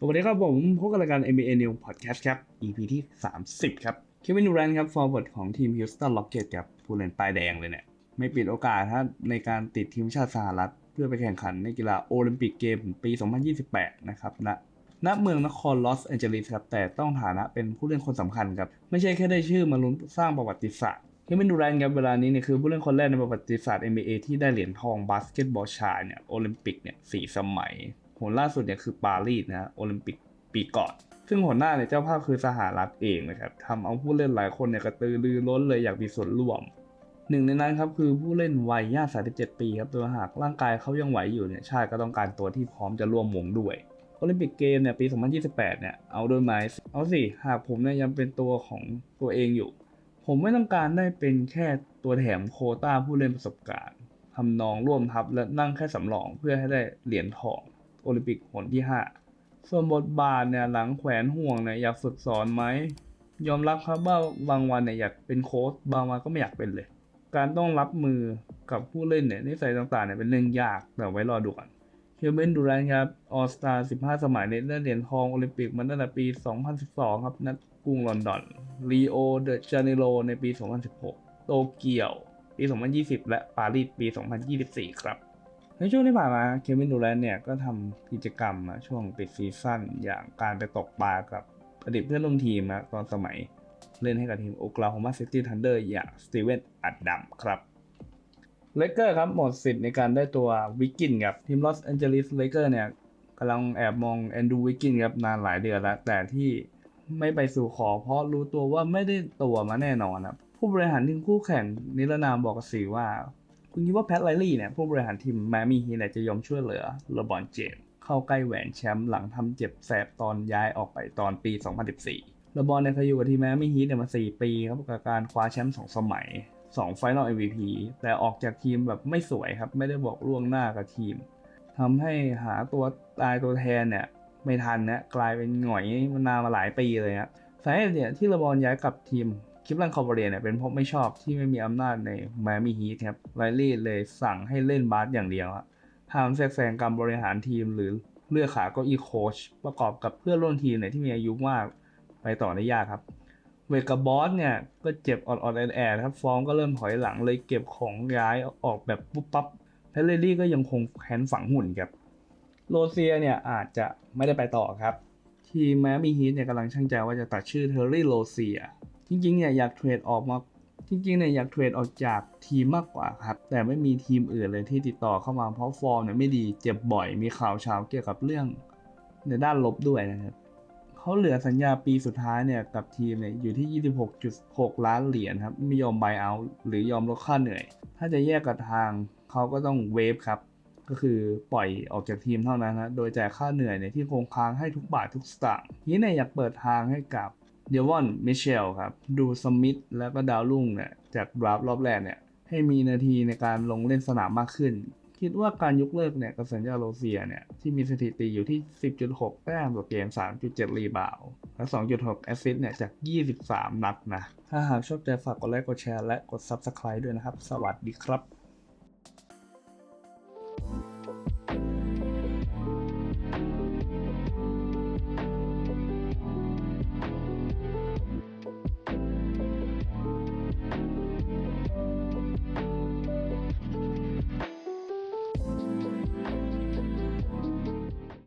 สวัสดีครับผมพบกับรายการ NBA New Podcast ครับ EP ที่ 30 ครับเควินดูแรนครับฟอร์เวิร์ดของทีม Houston Rockets ครับผู้เล่นป้ายแดงเลยเนี่ย ไม่ปิดโอกาสครับในการติดทีมชาติสหรัฐ เพื่อไปแข่งขันในกีฬาโอลิมปิกเกมปี 2028 นะครับณณเมืองนครลอสแอนเจลิสครับ แต่ต้องฐานะเป็นผู้เล่นคนสำคัญครับ ไม่ใช่แค่ได้ชื่อมาลุ้นสร้างประวัติศาสตร์เควินดูแรนครับเวลานี้เนี่ยคือผู้เล่นคนแรกในประวัติศาสตร์ NBA ที่ได้เหรียญทองบาสเกตบอลชายเนี่ยโอลิมปิกเนี่ยสี่สมัย ผลล่าสุดเนี่ยคือปารีสนะโอลิมปิกปีก่อน ซึ่งหัวหน้าเนี่ยเจ้าภาพคือสหรัฐเองนะครับทำเอาผู้เล่นหลายคนเนี่ยกระตือรือร้นเลยอยากมีส่วนร่วมหนึ่งในนั้นครับคือผู้เล่นวัยย่าง37 ปีครับโดยหากร่างกายเขายังไหวอยู่เนี่ยชาติก็ต้องการตัวที่พร้อมจะร่วมวงด้วยโอลิมปิกเกมเนี่ยปี 2028 เนี่ยเอาโดยหมายเอาสิ หากผมเนี่ยยังเป็นตัวของตัวเองอยู่ ผมไม่ต้องการได้เป็นแค่ตัวแถมโคต้าผู้เล่นประสบการณ์ทำนองร่วมทัพและนั่งแค่สำรองเพื่อให้ได้เหรียญทอง โอลิมปิกหนที่ 5 ส่วนบทบาทเนี่ยหลังแขวนห่วงเนี่ยอยากฝึกสอนไหม ยอมรับครับว่าบางวันเนี่ยอยากเป็นโค้ชบางวันก็ไม่อยากเป็นเลย การต้องรับมือกับผู้เล่นเนี่ยนิสัยต่างๆเนี่ยเป็นเรื่องยากแต่ไว้รอดูกันเควินดูแรนครับออสตา15 สมัยเนี่ยได้เหรียญทองโอลิมปิกมาตั้งแต่ปี 2012 ครับนัดกรุงลอนดอนรีโอเดจาเนโรในปี 2016 โตเกียวปี 2020 และปารีสปี 2024 ครับ ในช่วงที่ผ่านมาเควินดูแรนเนี่ยก็ทำกิจกรรมช่วงปิดซีซั่นอย่างการไปตกปลากับอดีตเพื่อนร่วมทีมนะตอนสมัยเล่นให้กับทีมโอคลาโฮมาซิตี้ทันเดอร์อย่างสตีเวนอัดดัมครับเลเกอร์ครับหมดสิทธิ์ในการได้ตัววิกกินครับทีมลอสแอนเจลิสเลเกอร์เนี่ยกำลังแอบมองแอนดูวิกกินครับนานหลายเดือนแล้ว แต่ที่ไม่ไปสู่ขอเพราะรู้ตัวว่าไม่ได้ตัวมาแน่นอนครับผู้บริหารทีมคู่แข่งนิรนามบอกกับสื่อว่า คุณคิดว่าแพทไลลี่เนี่ยผู้บริหารทีมแมมี่ฮีเนี่ยจะยอมช่วยเหลือเลบอนเจมเข้าใกล้แหวนแชมป์หลังทำเจ็บแสบตอนย้ายออกไปตอนปี 2014เลบอนเนี่ยเคยอยู่กับทีมแมมี่ฮีเนี่ยมา 4 ปีครับกับการคว้าแชมป์2สมัย2ไฟนอล MVP แต่ออกจากทีมแบบไม่สวยครับ ไม่ได้บอกล่วงหน้ากับทีมทำให้หาตัวตายตัวแทนเนี่ยไม่ทันนะกลายเป็นหงอยมานานมาหลายปีเลยฮะสาเหตุเนี่ยที่เลบอนย้ายกลับทีม คลิปลันคอร์บเรียเนี่ยเป็นเพราะไม่ชอบที่ไม่มีอำนาจในแมมี่ฮีทครับไลลี่เลยสั่งให้เล่นบาสอย่างเดียวอะห้ามแทรกแซงการบริหารทีมหรือเลือกขาก็อีโคชประกอบกับเพื่อนร่วมทีมเนี่ยที่มีอายุมากไปต่อได้ยากครับเวกกับบอสเนี่ยก็เจ็บอ่อดๆแอดๆครับฟอร์มก็เริ่มถอยหลังเลยเก็บของย้ายออกแบบปุ๊บปั๊บและเลลี่ก็ยังคงแขนฝังหุ่นครับโรเซียเนี่ยอาจจะไม่ได้ไปต่อครับ ทีมแมมี่ฮีทเนี่ยกำลังช่างใจว่าจะตัดชื่อเทอร์รี่โรเซีย จริงๆเนี่ยอยากเทรดออกมาจริงๆเนี่ยอยากเทรดออกจากทีมมากกว่าครับ แต่ไม่มีทีมอื่นเลยที่ติดต่อเข้ามาเพราะฟอร์มเนี่ยไม่ดีเจ็บบ่อยมีข่าวเช้าเกี่ยวกับเรื่องในด้านลบด้วยนะครับเขาเหลือสัญญาปีสุดท้ายเนี่ยกับทีมเนี่ยอยู่ที่ 26.6 ล้านเหรียญครับไม่ยอม buy out หรือยอมลดค่าเหนื่อย ถ้าจะแยกกับทางเขาก็ต้องเวฟครับ ก็คือปล่อยออกจากทีมเท่านั้นนะโดยจ่ายค่าเหนื่อยเนี่ยที่คงค้างให้ทุกบาททุกสตางค์นี้เนี่ยอยากเปิดทางให้กับ เดวอนมิเชลครับ ดูสมิธแล้วก็ดาวรุ่งเนี่ยจากดราฟรอบแรกเนี่ยให้มีนาทีในการลงเล่นสนามมากขึ้น คิดว่าการยกเลิกเนี่ยกับสัญญาโรเซียเนี่ยที่มีสถิติอยู่ที่ 10.6 แต้มต่อเกม 3.7 รีบาวและ 2.6 แอสซิสต์เนี่ยจาก 23 นัดนะ ถ้าหากชอบใจฝากกดไลค์กดแชร์และกด Subscribe ด้วยนะครับ สวัสดีครับ